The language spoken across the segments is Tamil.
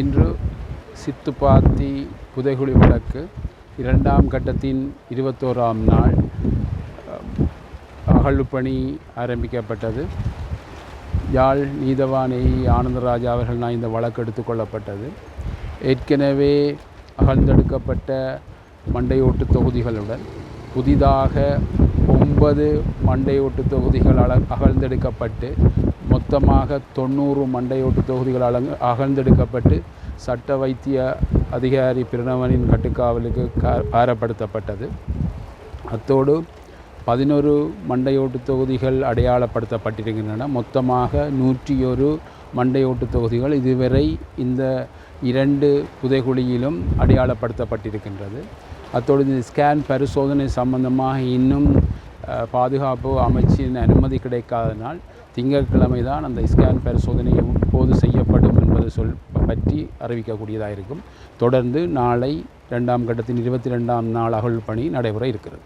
இன்று சித்துப்பாத்தி புதைகுழி வழக்கு இரண்டாம் கட்டத்தின் இருபத்தோராம் நாள். அகழ்வுப்பணி ஆரம்பிக்கப்பட்டது. யாழ் நீதவானை ஆனந்தராஜா அவர்கள் நான் இந்த வழக்கு எடுத்துக்கொள்ளப்பட்டது ஏற்கனவே அகழ்ந்தெடுக்கப்பட்ட மண்டையோட்டு தொகுதிகளுடன் புதிதாக ஒன்பது மண்டையோட்டு தொகுதிகள் அல அகழ்ந்தெடுக்கப்பட்டு மொத்தமாக தொண்ணூறு மண்டையோட்டு தொகுதிகள் அலங் அகழ்ந்தெடுக்கப்பட்டு சட்ட வைத்திய அதிகாரி பிரணவனின் கட்டுக்காவலுக்கு கா பாரப்படுத்தப்பட்டது. அத்தோடு பதினொரு மண்டையோட்டு தொகுதிகள் அடையாளப்படுத்தப்பட்டிருக்கின்றன. மொத்தமாக நூற்றி ஒரு மண்டையோட்டு தொகுதிகள் இதுவரை இந்த இரண்டு புதைகுழியிலும் அடையாளப்படுத்தப்பட்டிருக்கின்றது. அத்தோடு இந்த ஸ்கேன் பரிசோதனை சம்பந்தமாக இன்னும் பாதுகாப்பு அமைச்சின் அனுமதி கிடைக்காதனால் திங்கட்கிழமை தான் அந்த ஸ்கேன் பரிசோதனை எப்போது செய்யப்படும் என்பது சொல் பற்றி அறிவிக்கக்கூடியதாக இருக்கும் தொடர்ந்து நாளை ரெண்டாம் கட்டத்தின் இருபத்தி ரெண்டாம் நாள் அகழ்வு பணி நடைபெற இருக்கிறது.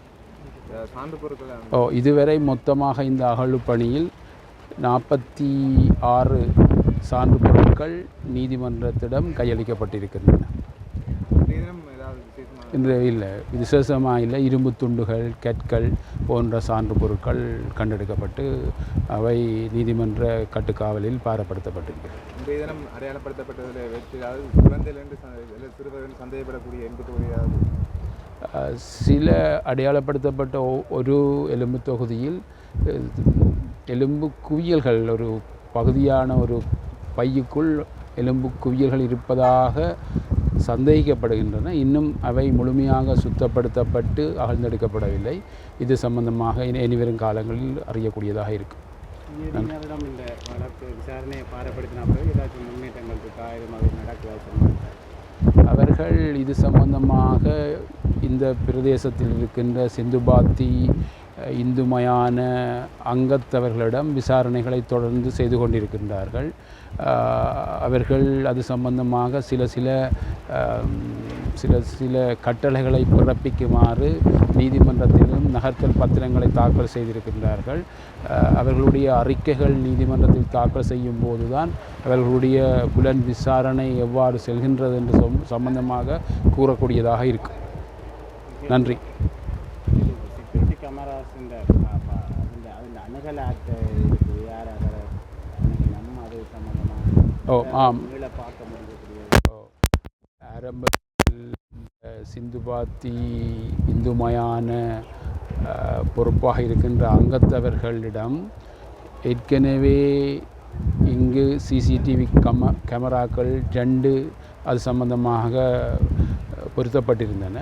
ஓ இதுவரை மொத்தமாக இந்த அகழ்வு பணியில் நாற்பத்தி ஆறு சான்று பொருட்கள் நீதிமன்றத்திடம் கையளிக்கப்பட்டிருக்கின்றன. இன்று இல்லை. விசேஷமாக இல்லை. இரும்பு துண்டுகள் கற்கள் போன்ற சான்று பொருட்கள் கண்டெடுக்கப்பட்டு அவை நீதிமன்ற கட்டுக்காவலில் பாரப்படுத்தப்பட்டிருக்கிறது. இன்றைய தினம் அடையாளப்படுத்தப்பட்டதில் வெற்றி அதாவது குழந்தைகள் என்று சிறுவர்கள் சந்தேகப்படக்கூடிய அஹ், சில அடையாளப்படுத்தப்பட்ட ஒரு எலும்பு தொகுதியில் எலும்பு குவியல்கள் ஒரு பகுதியான ஒரு பையுக்குள் எலும்பு குவியல்கள் இருப்பதாக சந்தேகிக்கப்படுகின்றன. இன்னும் அவை முழுமையாக சுத்தப்படுத்தப்பட்டு அகழ்ந்தெடுக்கப்படவில்லை. இது சம்பந்தமாக இனி இனிவரும் காலங்களில் அறியக்கூடியதாக இருக்கும். நீதிமன்றம் இந்த வழக்கு விசாரணையை பாரப்படுத்தின பிறகு ஏதாச்சும் முன்னேற்றங்கள் இருக்கா? இது மாதிரி நடக்குதா சொல்லுங்கள் அவர்கள் இது சம்பந்தமாக இந்த பிரதேசத்தில் இருக்கின்ற சிந்துபாத்தி இந்துமயான அங்கத்தவர்களிடம் விசாரணைகளை தொடர்ந்து செய்து கொண்டிருக்கின்றார்கள். அவர்கள் அது சம்பந்தமாக சில சில சில சில கட்டளைகளை பிறப்பிக்குமாறு நீதிமன்றத்திலும் நகர்த்தல் பத்திரங்களை தாக்கல் செய்திருக்கின்றார்கள். அவர்களுடைய அறிக்கைகள் நீதிமன்றத்தில் தாக்கல் செய்யும் போதுதான் அவர்களுடைய புலன் விசாரணை எவ்வாறு செல்கின்றது என்று சம்பந்தமாக கூறக்கூடியதாக இருக்கும். நன்றி. இந்த அதில் அணுகல் ஆக்ட் இருக்குது யார் அதை நம்ம அது சம்மந்தமாக ஓ ஆம். பார்க்க முடியக்கூடிய ஓ, ஆரம்பத்தில் இந்த சிந்துபாத்தி இந்துமயான பொறுப்பாக இருக்கின்ற அங்கத்தவர்களிடம் ஏற்கனவே இங்கு சிசிடிவி கம கேமராக்கள் ரெண்டு அது சம்பந்தமாக பொருத்தப்பட்டிருந்தன.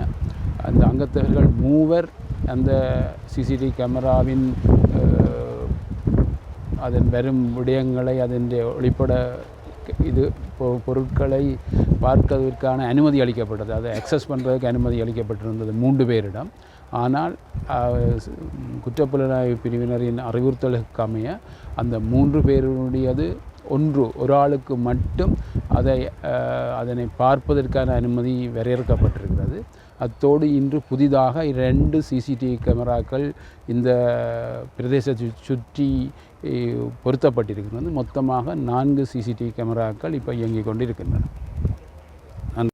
அந்த அங்கத்தவர்கள் மூவர் அந்த சிசிடிவி கேமராவின் அதன் வரும் விடயங்களை அதன் ஒளிப்பட இது பொருட்களை பார்ப்பதற்கான அனுமதி அளிக்கப்பட்டது. அதை அக்சஸ் பண்ணுறதுக்கு அனுமதி அளிக்கப்பட்டிருந்தது மூன்று பேரிடம். ஆனால் குற்றப்புலனாய்வு பிரிவினரின் அறிவுறுத்தலுக்கு அமைய அந்த மூன்று பேருடையது ஒன்று ஒரு ஆளுக்கு மட்டும் அதை அதனை பார்ப்பதற்கான அனுமதி வரையறுக்கப்பட்டிருக்கிறது. அத்தோடு இன்று புதிதாக இரண்டு சிசிடிவி கேமராக்கள் இந்த பிரதேசத்தை சுற்றி பொருத்தப்பட்டிருக்கின்றது பொருத்தப்பட்டிருக்கிறது மொத்தமாக நான்கு சிசிடிவி கேமராக்கள் இப்போ இயங்கிக் கொண்டிருக்கின்றன.